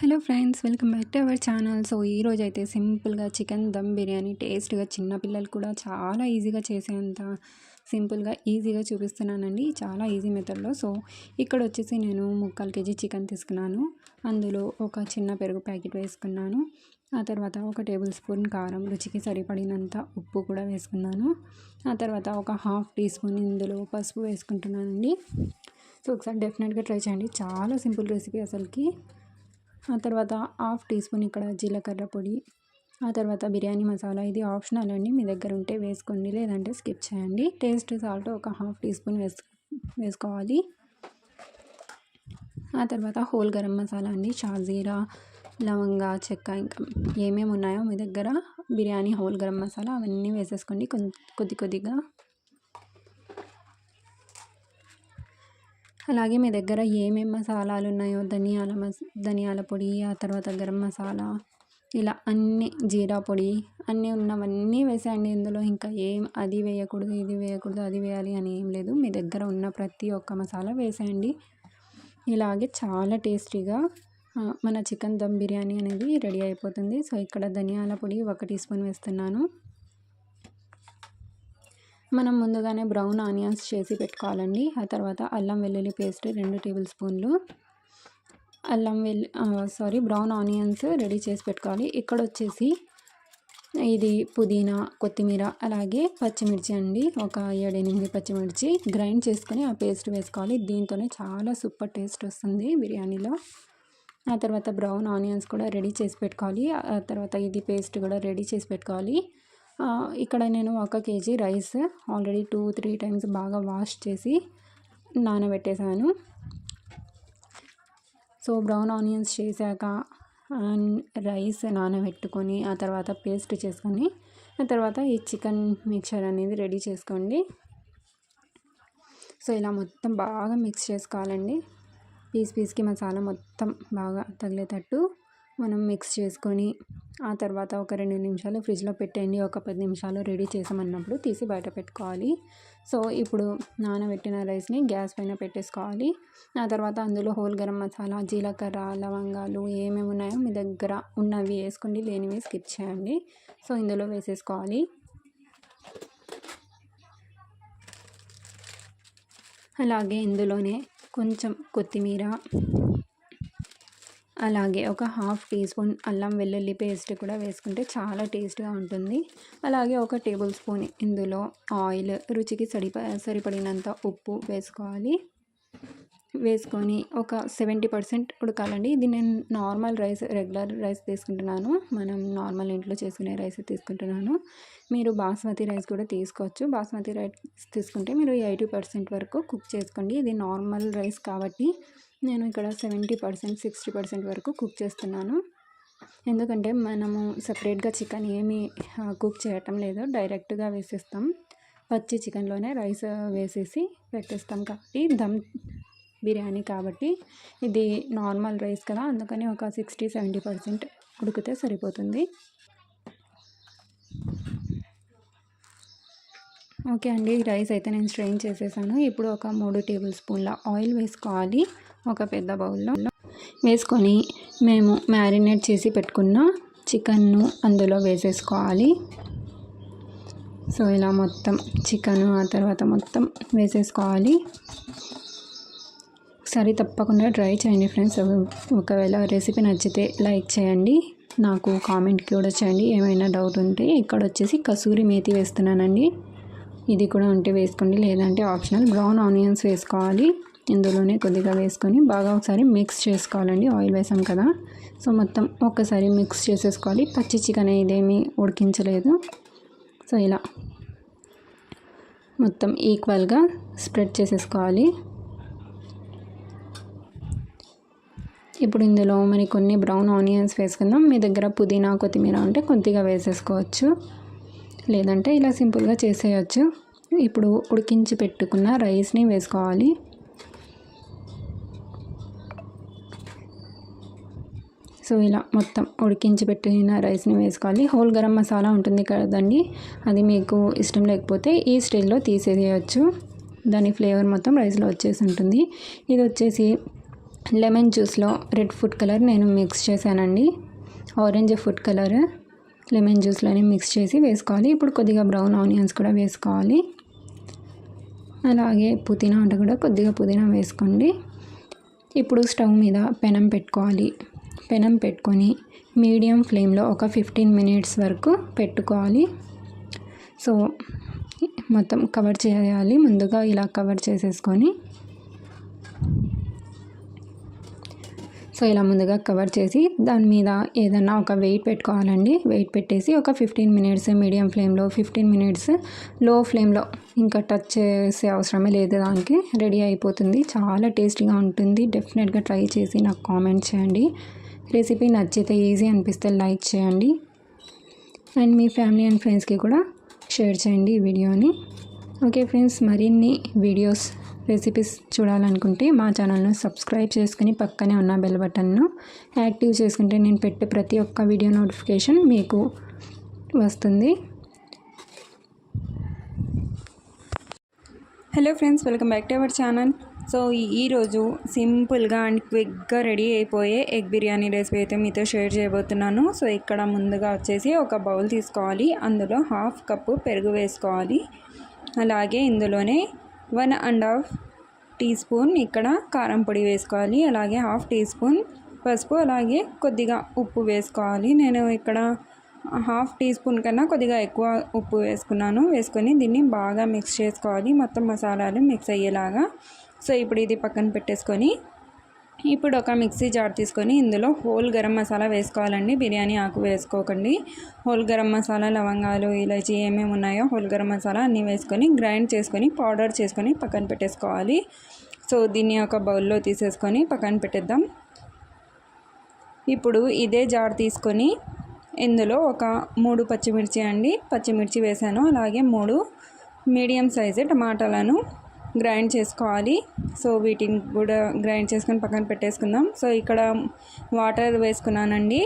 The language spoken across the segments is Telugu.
Hello friends welcome back to our channel. So ఈరోజు అయితే సింపుల్గా చికెన్ దమ్ బిర్యానీ టేస్ట్గా చిన్నపిల్లలు కూడా చాలా ఈజీగా చేసేంత సింపుల్గా ఈజీగా చూపిస్తున్నానండి. చాలా ఈజీ మెథడ్లో. సో ఇక్కడ వచ్చేసి నేను ముక్కాలు కేజీ చికెన్ తీసుకున్నాను. అందులో ఒక చిన్న పెరుగు ప్యాకెట్ వేసుకున్నాను. ఆ తర్వాత ఒక టేబుల్ స్పూన్ కారం రుచికి సరిపడినంత ఉప్పు కూడా వేసుకున్నాను. ఆ తర్వాత ఒక హాఫ్ టీ స్పూన్ ఇందులో పసుపు వేసుకుంటున్నానండి. సో ఒకసారి డెఫినెట్గా ట్రై చేయండి. చాలా సింపుల్ రెసిపీ అసలుకి. ఆ తర్వాత హాఫ్ టీ స్పూన్ ఇక్కడ జీలకర్ర పొడి ఆ తర్వాత బిర్యానీ మసాలా. ఇది ఆప్షనల్ అండి. మీ దగ్గర ఉంటే వేసుకోండి లేదంటే స్కిప్ చేయండి. టేస్ట్ సాల్ట్ ఒక హాఫ్ టీ స్పూన్ వేసు వేసుకోవాలి. ఆ తర్వాత హోల్ గరం మసాలా అండి. షాజీరా లవంగా చెక్క ఇంకా ఏమేమి ఉన్నాయో మీ దగ్గర. బిర్యానీ హోల్ గరం మసాలా అవన్నీ వేసేసుకోండి. కొద్ది కొద్దిగా అలాగే మీ దగ్గర ఏమేమి మసాలాలు ఉన్నాయో ధనియాల మస ధనియాల పొడి ఆ తర్వాత గరం మసాలా ఇలా అన్నీ జీరా పొడి అన్నీ ఉన్నవన్నీ వేసేయండి. ఇందులో ఇంకా ఏం అది వేయకూడదు ఇది వేయకూడదు అది వేయాలి అని ఏం లేదు. మీ దగ్గర ఉన్న ప్రతి ఒక్క మసాలా వేసేయండి. ఇలాగే చాలా టేస్టీగా మన చికెన్ దమ్ బిర్యానీ అనేది రెడీ అయిపోతుంది. సో ఇక్కడ ధనియాల పొడి ఒక టీ స్పూన్ వేస్తున్నాను. మనం ముందుగానే బ్రౌన్ ఆనియన్స్ చేసి పెట్టుకోవాలండి. ఆ తర్వాత అల్లం వెల్లుల్లి పేస్ట్ రెండు టేబుల్ స్పూన్లు. అల్లం వెల్లు సారీ బ్రౌన్ ఆనియన్స్ రెడీ చేసి పెట్టుకోవాలి. ఇక్కడ వచ్చేసి ఇది పుదీనా కొత్తిమీర అలాగే పచ్చిమిర్చి అండి. ఒక ఏడెనిమిది పచ్చిమిర్చి గ్రైండ్ చేసుకొని ఆ పేస్ట్ వేసుకోవాలి. దీంతోనే చాలా సూపర్ టేస్ట్ వస్తుంది బిర్యానీలో. ఆ తర్వాత బ్రౌన్ ఆనియన్స్ కూడా రెడీ చేసి పెట్టుకోవాలి. ఆ తర్వాత ఇది పేస్ట్ కూడా రెడీ చేసి పెట్టుకోవాలి. ఇక్కడ నేను ఒక kg rice already two three times బాగా వాష్ చేసి నానబెట్టేశాను. సో బ్రౌన్ ఆనియన్స్ చేశాక అండ్ రైస్ నానబెట్టుకొని ఆ తర్వాత పేస్ట్ చేసుకొని ఆ తర్వాత ఈ చికెన్ మిక్చర్ అనేది రెడీ చేసుకోండి. సో ఇలా మొత్తం బాగా మిక్స్ చేసుకోవాలండి. పీస్ పీస్కి మసాలా మొత్తం బాగా తగిలేటట్టు మనం మిక్స్ చేసుకొని ఆ తర్వాత ఒక రెండు నిమిషాలు ఫ్రిడ్జ్లో పెట్టండి ఒక పది నిమిషాలు రెడీ చేసామన్నప్పుడు తీసి బయట పెట్టుకోవాలి. సో ఇప్పుడు నానబెట్టిన రైస్ని గ్యాస్ పైన పెట్టేసుకోవాలి. ఆ తర్వాత అందులో హోల్ గరం మసాలా జీలకర్ర లవంగాలు ఏమేమి ఉన్నాయో మీ దగ్గర ఉన్నవి వేసుకోండి. లేనివి స్కిప్ చేయండి. సో ఇందులో వేసేసుకోవాలి. అలాగే ఇందులోనే కొంచెం కొత్తిమీర అలాగే ఒక హాఫ్ టీ స్పూన్ అల్లం వెల్లుల్లి పేస్ట్ కూడా వేసుకుంటే చాలా టేస్ట్గా ఉంటుంది. అలాగే ఒక టేబుల్ స్పూన్ ఇందులో ఆయిల్ రుచికి సరిప సరిపడినంత ఉప్పు వేసుకోవాలి. వేసుకొని ఒక సెవెంటీ పర్సెంట్ ఉడకాలండి. ఇది నేను నార్మల్ రైస్ రెగ్యులర్ రైస్ తీసుకుంటున్నాను. మనం నార్మల్ ఇంట్లో చేసుకునే రైస్ తీసుకుంటున్నాను. మీరు బాస్మతి రైస్ కూడా తీసుకోవచ్చు. బాస్మతి రైస్ తీసుకుంటే మీరు ఎయిటీ పర్సెంట్ వరకు కుక్ చేసుకోండి. ఇది నార్మల్ రైస్ కాబట్టి నేను ఇక్కడ సెవెంటీ పర్సెంట్ సిక్స్టీ పర్సెంట్ వరకు కుక్ చేస్తున్నాను. ఎందుకంటే మనము సపరేట్గా చికెన్ ఏమీ కుక్ చేయటం లేదు. డైరెక్ట్గా వేసేస్తాం. పచ్చి చికెన్లోనే రైస్ వేసేసి పెట్టేస్తాం కాబట్టి దమ్ బిర్యానీ కాబట్టి ఇది నార్మల్ రైస్ కదా. అందుకని ఒక సిక్స్టీ సెవెంటీ పర్సెంట్ ఉడికితే సరిపోతుంది. ఓకే అండి. రైస్ అయితే నేను స్ట్రెయిన్ చేసేసాను. ఇప్పుడు ఒక మూడు టేబుల్ స్పూన్ల ఆయిల్ వేసుకోవాలి. ఒక పెద్ద బౌల్లో వేసుకొని మేము మ్యారినేట్ చేసి పెట్టుకున్న చికెన్ను అందులో వేసేసుకోవాలి. సో ఇలా మొత్తం చికెన్ ఆ తర్వాత మొత్తం వేసేసుకోవాలి. ఒకసారి తప్పకుండా ట్రై చేయండి ఫ్రెండ్స్. ఒకవేళ రెసిపీ నచ్చితే లైక్ చేయండి. నాకు కామెంట్ కూడా చేయండి. ఏమైనా డౌట్ ఉంటే ఇక్కడ వచ్చేసి కసూరి మేతి వేస్తున్నానండి. ఇది కూడా ఉంటే వేసుకోండి. లేదంటే ఆప్షనల్ బ్రౌన్ ఆనియన్స్ వేసుకోవాలి. ఇందులోనే కొద్దిగా వేసుకొని బాగా ఒకసారి మిక్స్ చేసుకోవాలండి. ఆయిల్ వేసాం కదా. సో మొత్తం ఒక్కసారి మిక్స్ చేసేసుకోవాలి. పచ్చి చికెన్ ఇదేమీ ఉడికించలేదు. సో ఇలా మొత్తం ఈక్వల్గా స్ప్రెడ్ చేసేసుకోవాలి. ఇప్పుడు ఇందులో మరి కొన్ని బ్రౌన్ ఆనియన్స్ వేసుకుందాం. మీ దగ్గర పుదీనా కొత్తిమీర ఉంటే కొద్దిగా వేసేసుకోవచ్చు. లేదంటే ఇలా సింపుల్గా చేసేయచ్చు. ఇప్పుడు ఉడికించి పెట్టుకున్న రైస్ని వేసుకోవాలి. సో ఇలా మొత్తం ఉడికించి పెట్టిన రైస్ని వేసుకోవాలి. హోల్ గరం మసాలా ఉంటుంది కదండి అది మీకు ఇష్టం లేకపోతే ఈ స్టైల్లో తీసేయచ్చు. దాని ఫ్లేవర్ మొత్తం రైస్లో వచ్చేసి ఉంటుంది. ఇది వచ్చేసి లెమన్ జ్యూస్లో రెడ్ ఫుడ్ కలర్ నేను మిక్స్ చేశానండి. ఆరెంజ్ ఫుడ్ కలర్ లెమన్ జ్యూస్లోనే మిక్స్ చేసి వేసుకోవాలి. ఇప్పుడు కొద్దిగా బ్రౌన్ ఆనియన్స్ కూడా వేసుకోవాలి. అలాగే పుదీనా అంటే కూడా కొద్దిగా పుదీనా వేసుకోండి. ఇప్పుడు స్టవ్ మీద పెనం పెట్టుకోవాలి. పెనం పెట్టుకొని మీడియం ఫ్లేమ్లో ఒక ఫిఫ్టీన్ మినిట్స్ వరకు పెట్టుకోవాలి. సో మొత్తం కవర్ చేయాలి. ముందుగా ఇలా కవర్ చేసేసుకొని. సో ఇలా ముందుగా కవర్ చేసి దాని మీద ఏదన్నా ఒక వెయిట్ పెట్టుకోవాలండి. వెయిట్ పెట్టేసి ఒక ఫిఫ్టీన్ మినిట్స్ మీడియం ఫ్లేమ్లో ఫిఫ్టీన్ మినిట్స్లో ఫ్లేమ్లో ఇంకా టచ్ చేసే అవసరమే లేదు దానికి. రెడీ అయిపోతుంది. చాలా టేస్టీగా ఉంటుంది. డెఫినెట్గా ట్రై చేసి నాకు కామెంట్ చేయండి. రెసిపీ నచ్చితే ఈజీ అనిపిస్తే లైక్ చేయండి. అండ్ మీ ఫ్యామిలీ అండ్ ఫ్రెండ్స్కి కూడా షేర్ చేయండి ఈ వీడియోని. ఓకే ఫ్రెండ్స్ మరిన్ని వీడియోస్ రెసిపీస్ చూడాలనుకుంటే మా ఛానల్ను సబ్స్క్రైబ్ చేసుకుని పక్కనే ఉన్న బెల్ బటన్ను యాక్టివ్ చేసుకుంటే నేను పెట్టే ప్రతి ఒక్క వీడియో నోటిఫికేషన్ మీకు వస్తుంది. Hello friends welcome back to our channel so ఈరోజు సింపుల్గా అండ్ క్విక్గా రెడీ అయిపోయే ఎగ్ బిర్యానీ రెసిపీ అయితే మీతో షేర్ చేయబోతున్నాను. సో ఇక్కడ ముందుగా వచ్చేసి ఒక బౌల్ తీసుకోవాలి. అందులో హాఫ్ కప్పు పెరుగు వేసుకోవాలి. అలాగే ఇందులోనే one and half teaspoon ఇక్కడ కారం పొడి వేసుకోవాలి. అలాగే హాఫ్ టీ స్పూన్ పసుపు అలాగే కొద్దిగా ఉప్పు వేసుకోవాలి. నేను ఇక్కడ హాఫ్ టీ స్పూన్ కన్నా కొద్దిగా ఎక్కువ ఉప్పు వేసుకున్నాను. వేసుకొని దీన్ని బాగా మిక్స్ చేసుకోవాలి. మొత్తం మసాలాలు మిక్స్ అయ్యేలాగా సో ఇప్పుడు ఇది పక్కన పెట్టేసుకొని ఇప్పుడు ఒక మిక్సీ జార్ తీసుకొని ఇందులో హోల్ గరం మసాలా వేసుకోవాలండి. బిర్యానీ ఆకు వేసుకోకండి. హోల్ గరం మసాలా లవంగాలు ఇలాచి ఏమేమి ఉన్నాయో హోల్ గరం మసాలా అన్నీ వేసుకొని గ్రైండ్ చేసుకొని పౌడర్ చేసుకొని పక్కన పెట్టేసుకోవాలి. సో దీన్ని ఒక బౌల్లో తీసేసుకొని పక్కన పెట్టేద్దాం. ఇప్పుడు ఇదే జార్ తీసుకొని ఇందులో ఒక మూడు పచ్చిమిర్చి అండి. పచ్చిమిర్చి వేసాను. అలాగే మూడు మీడియం సైజు టమాటాలను గ్రైండ్ చేసుకోవాలి. సో వీటిని కూడా గ్రైండ్ చేసుకొని పక్కన పెట్టేసుకుందాం. సో ఇక్కడ వాటర్ వేసుకున్నానండి.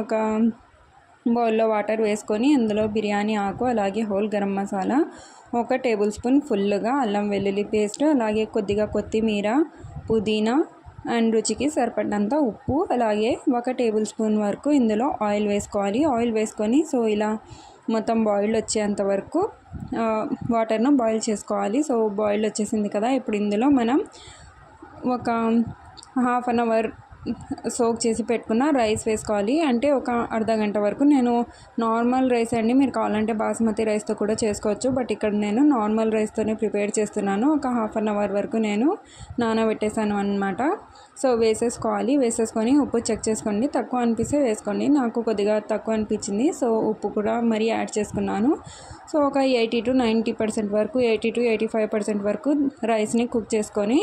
ఒక బౌల్లో వాటర్ వేసుకొని అందులో బిర్యానీ ఆకు అలాగే హోల్ గరం మసాలా ఒక టేబుల్ స్పూన్ ఫుల్గా అల్లం వెల్లుల్లి పేస్ట్ అలాగే కొద్దిగా కొత్తిమీర పుదీనా అండ్ రుచికి సరిపడినంత ఉప్పు అలాగే ఒక టేబుల్ స్పూన్ వరకు ఇందులో ఆయిల్ వేసుకోవాలి. ఆయిల్ వేసుకొని సో ఇలా మొత్తం బాయిల్ వచ్చేంత వరకు వాటర్ను బాయిల్ చేసుకోవాలి. సో బాయిల్ వచ్చేసింది కదా ఇప్పుడు ఇందులో మనం ఒక హాఫ్ అన్ అవర్ సోక్ చేసి పెట్టుకున్న రైస్ వేసుకోవాలి. అంటే ఒక అర్ధ గంట వరకు నేను నార్మల్ రైస్ అండి. మీరు కావాలంటే బాస్మతి రైస్తో కూడా చేసుకోవచ్చు. బట్ ఇక్కడ నేను నార్మల్ రైస్తోనే ప్రిపేర్ చేస్తున్నాను. ఒక హాఫ్ అన్ అవర్ వరకు నేను నానబెట్టేశాను అనమాట సో వేసేసుకోవాలి. వేసేసుకొని ఉప్పు చెక్ చేసుకోండి. తక్కువ అనిపిస్తే వేసుకోండి. నాకు కొద్దిగా తక్కువ అనిపించింది. సో ఉప్పు కూడా మరీ యాడ్ చేసుకున్నాను. సో ఒక ఎయిటీ టు నైంటీ పర్సెంట్ వరకు eighty to eighty five percent వరకు రైస్ని కుక్ చేసుకొని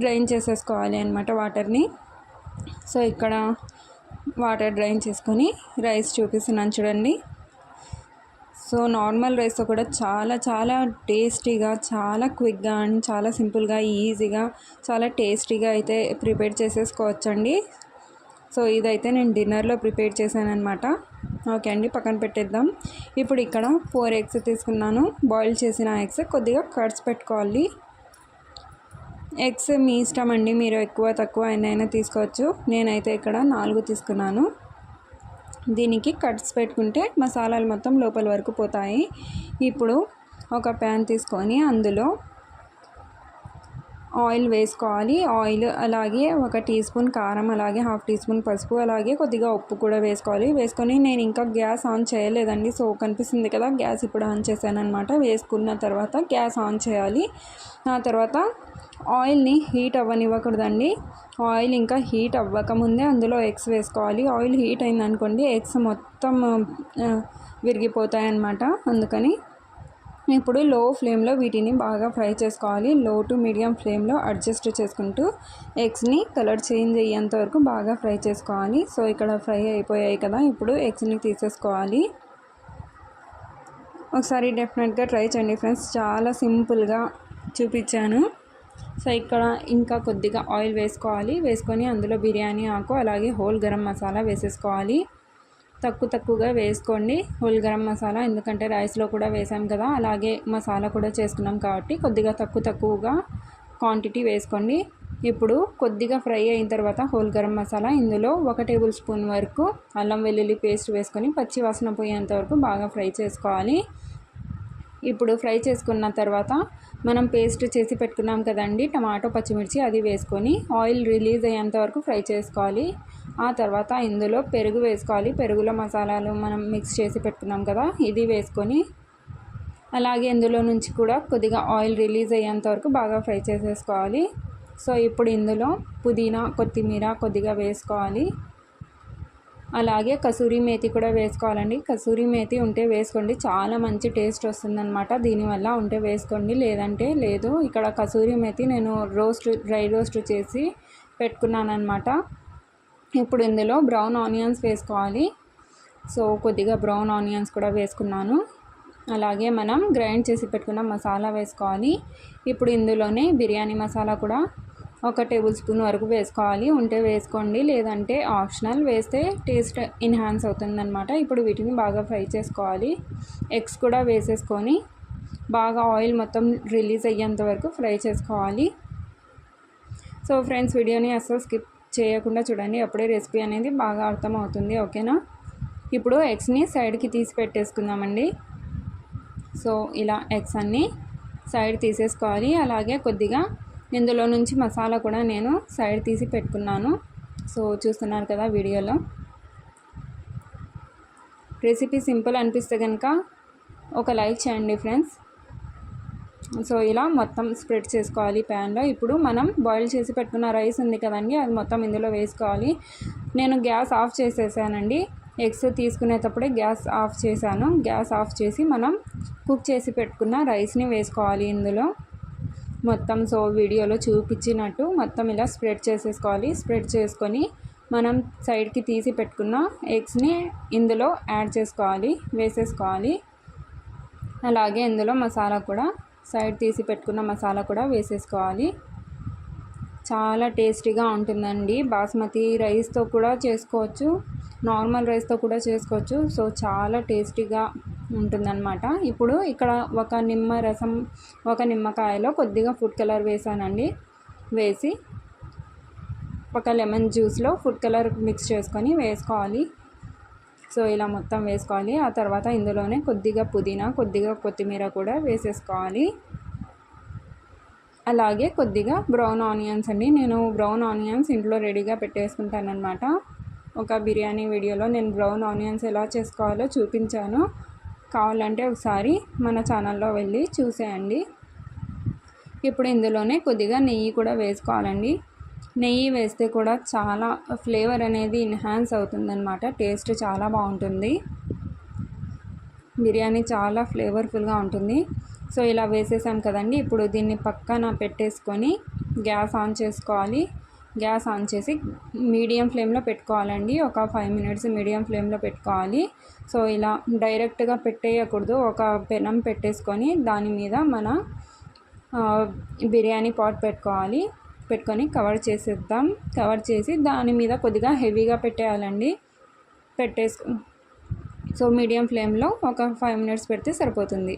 డ్రైన్ చేసేసుకోవాలి అనమాట వాటర్ని. సో ఇక్కడ వాటర్ డ్రైన్ చేసుకొని రైస్ చూపిస్తున్నాను చూడండి. సో నార్మల్ రైస్తో కూడా చాలా చాలా టేస్టీగా చాలా క్విక్గా అండ్ చాలా సింపుల్గా ఈజీగా చాలా టేస్టీగా అయితే ప్రిపేర్ చేసేసుకోవచ్చండి. సో ఇదైతే నేను డిన్నర్లో ప్రిపేర్ చేశాను అనమాట ఓకే అండి పక్కన పెట్టేద్దాం. ఇప్పుడు ఇక్కడ ఫోర్ ఎగ్స్ తీసుకున్నాను. బాయిల్ చేసిన ఎగ్స్ కొద్దిగా కట్స్ పెట్టుకోవాలి. ఎగ్స్ మీ ఇష్టం అండి మీరు ఎక్కువ తక్కువ అయినా తీసుకోవచ్చు. నేనైతే ఇక్కడ నాలుగు తీసుకున్నాను. దీనికి కట్స్ పెట్టుకుంటే మసాలాలు మొత్తం లోపల వరకు పోతాయి. ఇప్పుడు ఒక ప్యాన్ తీసుకొని అందులో ఆయిల్ వేసుకోవాలి. ఆయిల్ అలాగే ఒక టీ స్పూన్ కారం అలాగే హాఫ్ టీ స్పూన్ పసుపు అలాగే కొద్దిగా ఉప్పు కూడా వేసుకోవాలి. వేసుకొని నేను ఇంకా గ్యాస్ ఆన్ చేయలేదండి. సో కనిపిస్తుంది కదా గ్యాస్ ఇప్పుడు ఆన్ చేశాను అనమాట వేసుకున్న తర్వాత గ్యాస్ ఆన్ చేయాలి. ఆ తర్వాత ఆయిల్ని హీట్ అవ్వనివ్వకూడదండి. ఆయిల్ ఇంకా హీట్ అవ్వకముందే అందులో ఎగ్స్ వేసుకోవాలి. ఆయిల్ హీట్ అయిందనుకోండి ఎగ్స్ మొత్తం విరిగిపోతాయి అన్నమాట అందుకని ఇప్పుడు లో ఫ్లేమ్లో వీటిని బాగా ఫ్రై చేసుకోవాలి. లో టు మీడియం ఫ్లేమ్లో అడ్జస్ట్ చేసుకుంటూ ఎగ్స్ని కలర్ చేంజ్ అయ్యేంత వరకు బాగా ఫ్రై చేసుకోవాలి. సో ఇక్కడ ఫ్రై అయిపోయాయి కదా ఇప్పుడు ఎగ్స్ని తీసేసుకోవాలి. ఒకసారి డెఫినెట్గా ట్రై చేయండి ఫ్రెండ్స్. చాలా సింపుల్గా చూపించాను. సో ఇక్కడ ఇంకా కొద్దిగా ఆయిల్ వేసుకోవాలి. వేసుకొని అందులో బిర్యానీ ఆకు అలాగే హోల్ గరం మసాలా వేసేసుకోవాలి. తక్కువ తక్కువగా వేసుకోండి హోల్ గరం మసాలా ఎందుకంటే రైస్లో కూడా వేసాం కదా. అలాగే మసాలా కూడా చేసుకున్నాం కాబట్టి కొద్దిగా తక్కువ తక్కువగా క్వాంటిటీ వేసుకోండి. ఇప్పుడు కొద్దిగా ఫ్రై అయిన తర్వాత హోల్ గరం మసాలా ఇందులో ఒక టేబుల్ స్పూన్ వరకు అల్లం వెల్లుల్లి పేస్ట్ వేసుకొని పచ్చి వాసన పోయేంత వరకు బాగా ఫ్రై చేసుకోవాలి. ఇప్పుడు ఫ్రై చేసుకున్న తర్వాత మనం పేస్ట్ చేసి పెట్టుకున్నాం కదండి టమాటో పచ్చిమిర్చి అది వేసుకొని ఆయిల్ రిలీజ్ అయ్యేంత వరకు ఫ్రై చేసుకోవాలి. ఆ తర్వాత ఇందులో పెరుగు వేసుకోవాలి. పెరుగులో మసాలాలు మనం మిక్స్ చేసి పెట్టుకున్నాం కదా ఇది వేసుకొని అలాగే ఇందులో నుంచి కూడా కొద్దిగా ఆయిల్ రిలీజ్ అయ్యేంత వరకు బాగా ఫ్రై చేసేసుకోవాలి. సో ఇప్పుడు ఇందులో పుదీనా కొత్తిమీర కొద్దిగా వేసుకోవాలి. అలాగే కసూరి మేతి కూడా వేసుకోవాలండి. కసూరి మేతి ఉంటే వేసుకోండి. చాలా మంచి టేస్ట్ వస్తుందన్నమాట. దీనివల్ల ఉంటే వేసుకోండి. లేదంటే లేదు. ఇక్కడ కసూరి మేతి నేను రోస్ట్ డ్రై రోస్ట్ చేసి పెట్టుకున్నాను ఇప్పుడు ఇందులో బ్రౌన్ ఆనియన్స్ వేసుకోవాలి. సో కొద్దిగా బ్రౌన్ ఆనియన్స్ కూడా వేసుకున్నాను. అలాగే మనం గ్రైండ్ చేసి పెట్టుకున్న మసాలా వేసుకోవాలి. ఇప్పుడు ఇందులోనే బిర్యానీ మసాలా కూడా ఒక టేబుల్ స్పూన్ వరకు వేసుకోవాలి. ఉంటే వేసుకోండి. లేదంటే ఆప్షనల్ వేస్తే టేస్ట్ ఎన్హాన్స్ అవుతుందన్నమాట. ఇప్పుడు వీటిని బాగా ఫ్రై చేసుకోవాలి. ఎగ్స్ కూడా వేసేసుకొని బాగా ఆయిల్ మొత్తం రిలీజ్ అయ్యేంత వరకు ఫ్రై చేసుకోవాలి. సో ఫ్రెండ్స్ వీడియోని అస్సలు స్కిప్ చేయకుండా చూడండి. అప్పుడే రెసిపీ అనేది బాగా అర్థమవుతుంది. ఓకేనా? ఇప్పుడు ఎగ్స్ని సైడ్కి తీసి పెట్టేసుకుందామండి. సో ఇలా ఎగ్స్ అన్నీ సైడ్ తీసేసుకోవాలి. అలాగే కొద్దిగా ఇందులో నుంచి మసాలా కూడా నేను సైడ్ తీసి పెట్టుకున్నాను. సో చూస్తున్నారు కదా వీడియోలో. రెసిపీ సింపుల్ అనిపిస్తే కనుక ఒక లైక్ చేయండి ఫ్రెండ్స్. సో ఇలా మొత్తం స్ప్రెడ్ చేసుకోవాలి ప్యాన్లో. ఇప్పుడు మనం బాయిల్ చేసి పెట్టుకున్న రైస్ ఉంది కదండి అది మొత్తం ఇందులో వేసుకోవాలి. నేను గ్యాస్ ఆఫ్ చేసేసానండి. ఎగ్స్ తీసుకునేటప్పుడే గ్యాస్ ఆఫ్ చేశాను. గ్యాస్ ఆఫ్ చేసి మనం కుక్ చేసి పెట్టుకున్న రైస్ని వేసుకోవాలి ఇందులో. మొత్తం సో వీడియోలో చూపించినట్టు మొత్తం ఇలా స్ప్రెడ్ చేసేసుకోవాలి. స్ప్రెడ్ చేసుకొని మనం సైడ్కి తీసి పెట్టుకున్న ఎగ్స్ని ఇందులో యాడ్ చేసుకోవాలి వేసేసుకోవాలి. అలాగే ఇందులో మసాలా కూడా సైడ్ తీసి పెట్టుకున్న మసాలా కూడా వేసేసుకోవాలి. చాలా టేస్టీగా ఉంటుందండి. బాస్మతి రైస్తో కూడా చేసుకోవచ్చు నార్మల్ రైస్తో కూడా చేసుకోవచ్చు. సో చాలా టేస్టీగా ఉంటుందన్నమాట. ఇప్పుడు ఇక్కడ ఒక నిమ్మ రసం ఒక నిమ్మకాయలో కొద్దిగా ఫుడ్ కలర్ వేసానండి. వేసి ఒక లెమన్ జ్యూస్లో ఫుడ్ కలర్ మిక్స్ చేసుకొని వేసుకోవాలి. సో ఇలా మొత్తం వేసుకోవాలి. ఆ తర్వాత ఇందులోనే కొద్దిగా పుదీనా కొద్దిగా కొత్తిమీర కూడా వేసేసుకోవాలి. అలాగే కొద్దిగా బ్రౌన్ ఆనియన్స్ అండి. నేను బ్రౌన్ ఆనియన్స్ ఇంట్లో రెడీగా పెట్టేసుకుంటాను అనమాట ఒక బిర్యానీ వీడియోలో నేను బ్రౌన్ ఆనియన్స్ ఎలా చేసుకోవాలో చూపించాను. కావాలంటే ఒకసారి మన ఛానల్లో వెళ్ళి చూసేయండి. ఇప్పుడు ఇందులోనే కొద్దిగా నెయ్యి కూడా వేసుకోవాలండి. నెయ్యి వేస్తే కూడా చాలా ఫ్లేవర్ అనేది ఎన్హాన్స్ అవుతుందన్నమాట. టేస్ట్ చాలా బాగుంటుంది. బిర్యానీ చాలా ఫ్లేవర్ఫుల్గా ఉంటుంది. సో ఇలా వేసేసాం కదండి. ఇప్పుడు దీన్ని పక్కన పెట్టేసుకొని గ్యాస్ ఆన్ చేసుకోవాలి. గ్యాస్ ఆన్ చేసి మీడియం ఫ్లేమ్లో పెట్టుకోవాలండి. ఒక ఫైవ్ మినిట్స్ మీడియం ఫ్లేమ్లో పెట్టుకోవాలి. సో ఇలా డైరెక్ట్గా పెట్టేయకూడదు. ఒక పెనం పెట్టేసుకొని దాని మీద మన బిర్యానీ పాట్ పెట్టుకోవాలి. పెట్టుకొని కవర్ చేసేద్దాం. కవర్ చేసి దాని మీద కొద్దిగా హెవీగా పెట్టేయాలండి. పెట్టేసు సో మీడియం ఫ్లేమ్లో ఒక ఫైవ్ మినిట్స్ పెడితే సరిపోతుంది.